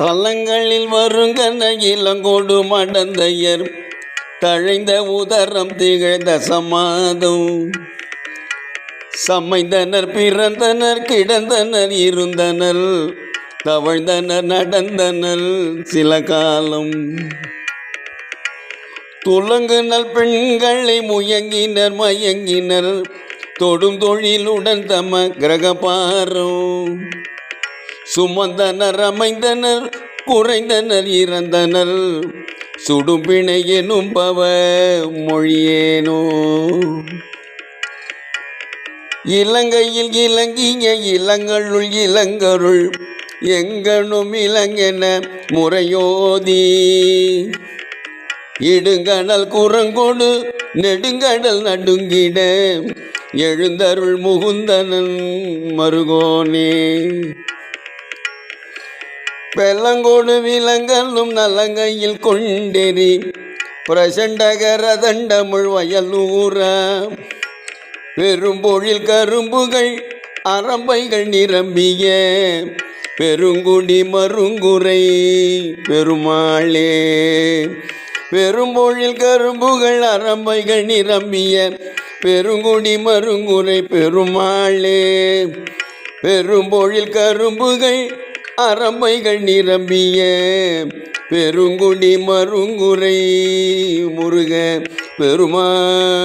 தலங்களில் வருங்கன இளங்கோடு மடந்தையர். தழைந்த உதரம் திகழ்ந்த சமாதம். சமைந்தனர் பிறந்தனர் கிடந்தனர் இருந்தனர். தவழ்ந்தனர் நடந்தனர் சில காலம். துலங்குனல் பெண்களை முயங்கினர் மயங்கினர். தொடும் தொழிலுடன் தம கிரகபாரம். சுமந்தனர் அமைந்தனர் குறைந்தனர் இறந்தனர். சுடுபிணை எனும் பவ மொழியேனோ. இலங்கையில் இலங்கிய இளங்களுள் இளங்கருள் எங்கனும் இளங்கென முறையோதி. இடுங்கடல் குரங்கொடு நெடுங்கடல் நடுங்கிட எழுந்தருள் முகுந்தனன் மருகோனே. வெள்ளங்கோடு விலங்கலும் நலங்கையில் கொண்டெறி பிரசண்டகர தண்டமுள் வயலூரா. பெரும்பொழில் கரும்புகள் அரம்பைகள் நிரம்பிய. பெருங்குடி மருங்குறை பெருமாளே. பெரும்பொழில் கரும்புகள் அரம்பைகள் நிரம்பிய. பெருங்குடி மருங்குறை பெருமாளே. பெரும்பொழில் கரும்புகள் அறமைகள் நிரம்பிய பெருங்குடி மருங்குறை முருக பெருமாளே.